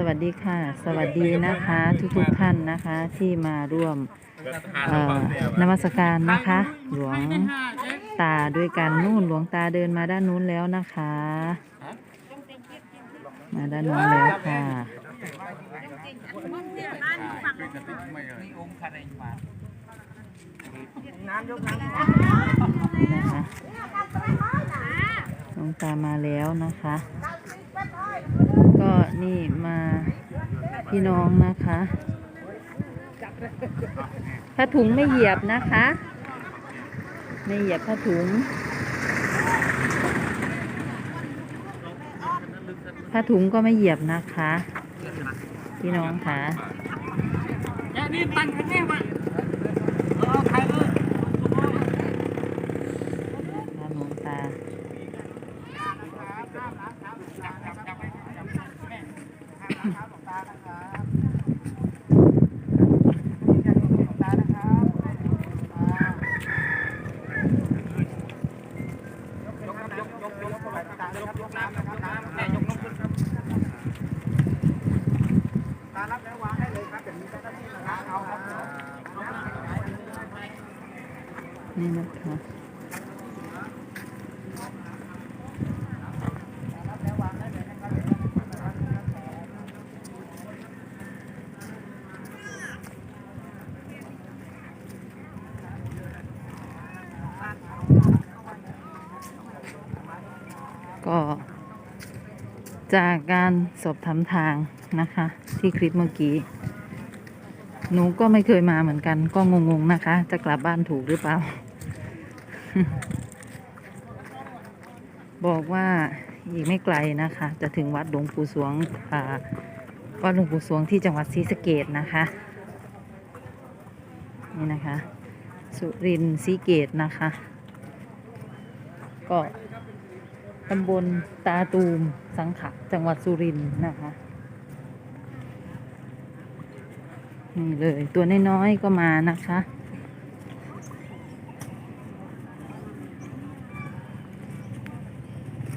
สวัสดีค่ะ สวัสดีนะคะทุกๆท่านนะคะที่มาร่วมเอ่อนมัสการนะคะ หลวงตาด้วยกันนู่นหลวงตาเดินมาด้านนู้นแล้วนะคะ มาด้านนู้นแล้วค่ะนี่นะคะหลวงตามาแล้วนะคะ ก็นี่มาพี่น้องนะคะผ้าถุงไม่เหยียบนะคะ ไม่เหยียบผ้าถุงผ้าถุงก็ไม่เหยียบนะคะ พี่น้องค่ะนี่ตั้งแค่นี้มาเอาถ่ายเลยพระหลวงตา นี่นะคะก็จากการสอบถามทางนะคะ ที่คลิปเมื่อกี้ หนูก็ไม่เคยมาเหมือนกัน ก็งงๆนะคะ จะกลับบ้านถูกหรือเปล่า บอกว่าอีกไม่ไกลนะคะ จะถึงวัดหลวงปู่สวงวัดหลวงปู่สวงที่จังหวัดศรีสะเกดนะคะ นี่นะคะ สุรินทร์ศรีเกตนะคะ ก็ตำบลตาตูมสังขะจังหวัดสุรินทร์นะคะนี่เลยตัวน้อยๆก็มานะคะ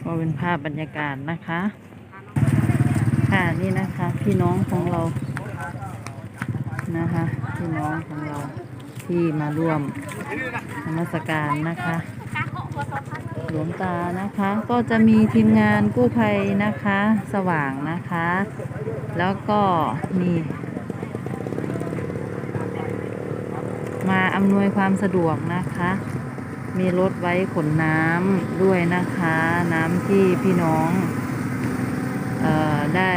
ก็เป็นภาพบรรยากาศนะคะ ค่ะนี่นะคะ พี่น้องของเรานะคะ พี่น้องของเราที่มาร่วมนมัสการนะคะ หลวงตานะคะ ก็จะมีทีมงานกู้ภัยนะคะ สว่างนะคะ แล้วก็นี่มาอำนวยความสะดวกนะคะ มีรถไว้ขนน้ำด้วยนะคะ น้ำที่พี่น้องเอ่อได้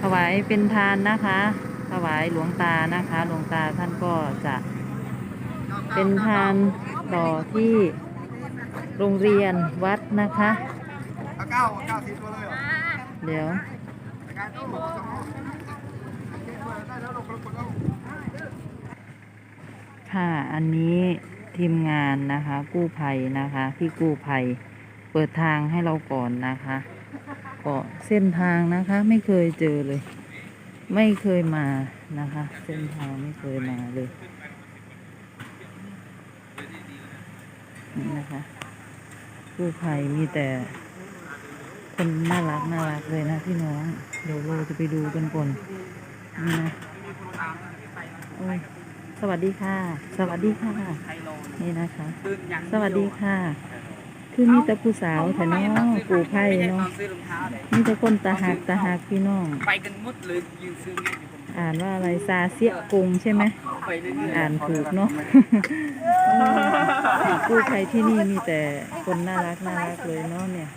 ถวายเป็นทานนะคะ ถวายหลวงตานะคะ หลวงตาท่านก็จะเป็นทานต่อที่โรงเรียนวัดนะคะเดี๋ยวค่ะ อันนี้ ทีมงานนะคะ กู้ภัยนะคะพี่กู้ภัยเปิดทางให้เราก่อนนะคะก็เส้นทางนะคะไม่เคยเจอเลย ไม่เคยมานะคะ เส้นทางไม่เคยมาเลยนี่นะคะกู้ภัยมีแต่คนน่ารักน่ารักเลยนะพี่น้อง เดี๋ยวเราจะไปดูกันก่อนนี่นะโอ้ย สวัสดีค่ะ สวัสดีค่ะไทยโลนี่นะคะตื่นยังสวัสดีค่ะ คือมีแต่ผู้สาวแต่น้องกูไพ่เนาะซื้อรองเท้าเลยมีแต่คนตาหักตาหักพี่น้องไปกันหมดเลยยืนซื้อไงอยู่ผมอ่านว่าอะไรซาเซียกงใช่ไหมไปเรื่อยๆอ่านถูกเนาะกู้ภัยที่นี่มีแต่คนน่ารักน่ารักเลยเนาะเนี่ย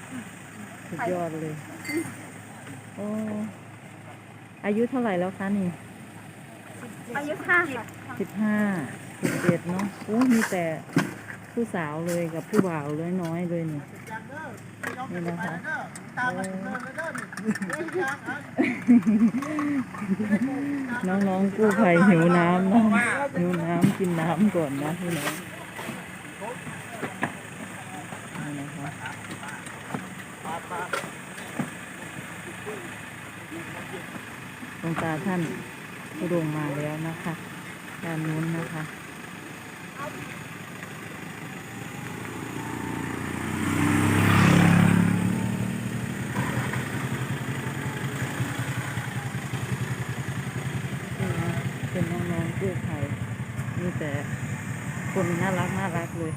สุดยอดเลยโอ้อายุเท่าไหร่แล้วคะนี่ อายุห้าสิบสิบห้าสิบเจ็ดเนาะโอ้มีแต่ผู้สาวเลยกับผู้บ่าวเลยน้อยเลยนี่นี่นะคะโอ้น้องๆกู้ภัยหิวน้ำนะหิวน้ำกินน้ำก่อนนะพี่น้องนี่นะคะหลวงตาท่าน อุดงมาแล้วนะคะด้านนู้นนะคะเป็นน้องๆกู้ภัยมีแต่คนน่ารักน่ารักเลย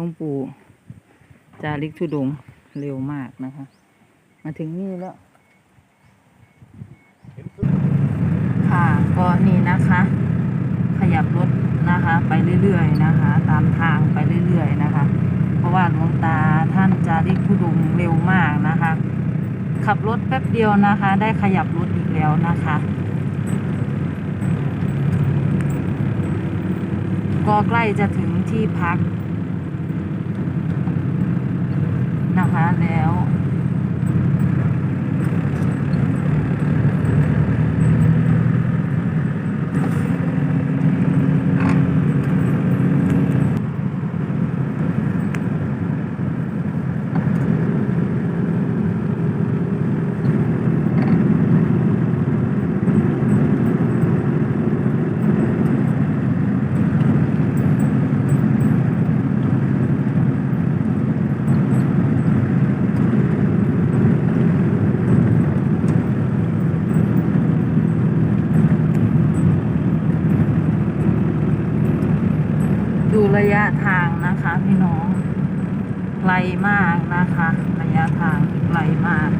วงปู่จาริกทุดงเร็วมากนะคะ มาถึงนี่แล้ว ค่ะก็นี่นะคะ ขยับรถนะคะ ไปเรื่อยๆนะคะ ตามทางไปเรื่อยๆนะคะ เพราะว่าหลวงตาท่านจาริกทุดงเร็วมากนะคะ ขับรถแป๊บเดียวนะคะ ได้ขยับรถอีกแล้วนะคะก็ใกล้จะถึงที่พัก นะคะแล้ว ดูระยะทางนะคะพี่น้องไก ลมากนะคะ ระยะทางไกลมาก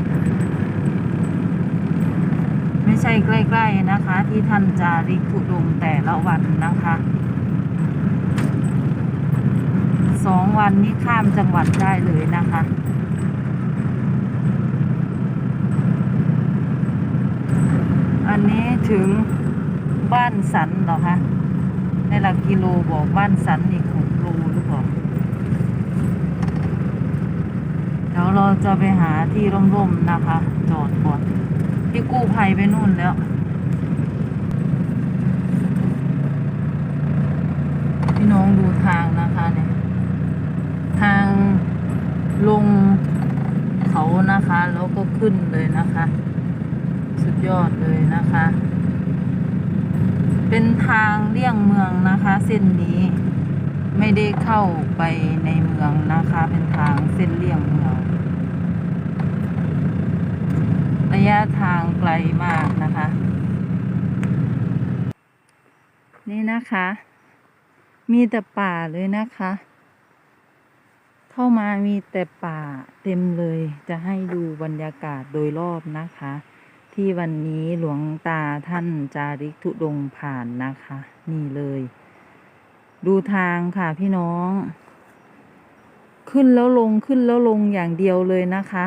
ไม่ใช่ใกล้ ๆนะคะ ที่ท่านจาริกทุดงแต่ละวันนะคะสองวันนี้ข้ามจังหวัดได้เลยนะคะอันนี้ถึงบ้านสันเหรอคะในหลักกิโลบอกบ้านสันอีกหกโลหรือเปล่า เดี๋ยวเราจะไปหาที่ร่มๆนะคะ จอดก่อนพี่กู้ภัยไปนู่นแล้วพี่น้องดูทางนะคะเนี่ยทางลงเขานะคะ แล้วก็ขึ้นเลยนะคะ สุดยอดเลยนะคะ เป็นทางเลี่ยงเมืองนะคะ เส้นนี้ไม่ได้เข้าไปในเมืองนะคะ เป็นทางเส้นเลี่ยงเมือง ระยะทางไกลมากนะคะ นี่นะคะ มีแต่ป่าเลยนะคะ เข้ามามีแต่ป่าเต็มเลย จะให้ดูบรรยากาศโดยรอบนะคะ ที่วันนี้หลวงตาท่านจาริกธุดงผ่านนะคะ นี่เลย ดูทางค่ะพี่น้องขึ้นแล้วลงขึ้นแล้วลงอย่างเดียวเลยนะคะ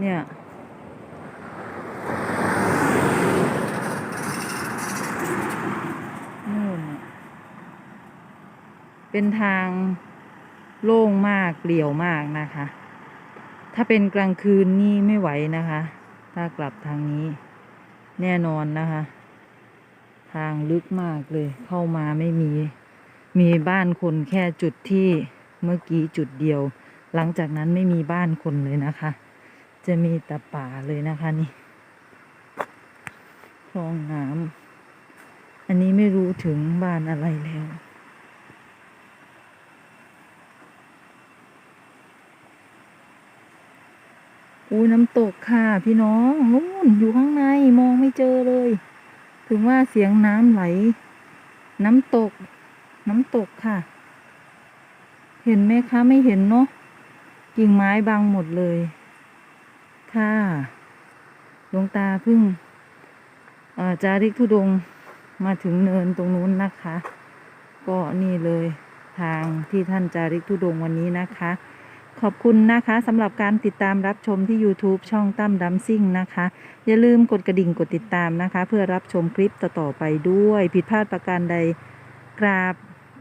เนี่ย นู่นน่ะ เป็นทางโล่งมากเปลี่ยวมากนะคะ ถ้าเป็นกลางคืนนี่ไม่ไหวนะคะ ถ้ากลับทางนี้ แน่นอนนะคะ ทางลึกมากเลย เข้ามาไม่มี มีบ้านคนแค่จุดที่เมื่อกี้จุดเดียว หลังจากนั้นไม่มีบ้านคนเลยนะคะ จะมีแต่ป่าเลยนะคะนี่คลองน้ำอันนี้ไม่รู้ถึงบ้านอะไรแล้ว อู้น้ำตกค่ะ พี่น้องนู่นอยู่ข้างในมองไม่เจอเลย ถึงว่าเสียงน้ำไหล น้ำตก น้ำตกค่ะ เห็นไหมคะไม่เห็นเนาะกิ่งไม้บังหมดเลย ค่ะหลวงตาเพึ่งจาริกทุดงมาถึงเนินตรงนู้นนะคะ ก็นี่เลยทางที่ท่านจาริกทุดงวันนี้นะคะ ขอบคุณนะคะสำหรับการติดตามรับชมที่ YouTube ช่องตั้มดัมซิ่งนะคะ อย่าลืมกดกระดิ่งกดติดตามนะคะ เพื่อรับชมคลิปต่อๆไปด้วย ผิดพลาดประการใดกราบ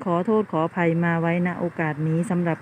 ขอโทษขออภัยมาไว้ณโอกาสนี้สำหรับ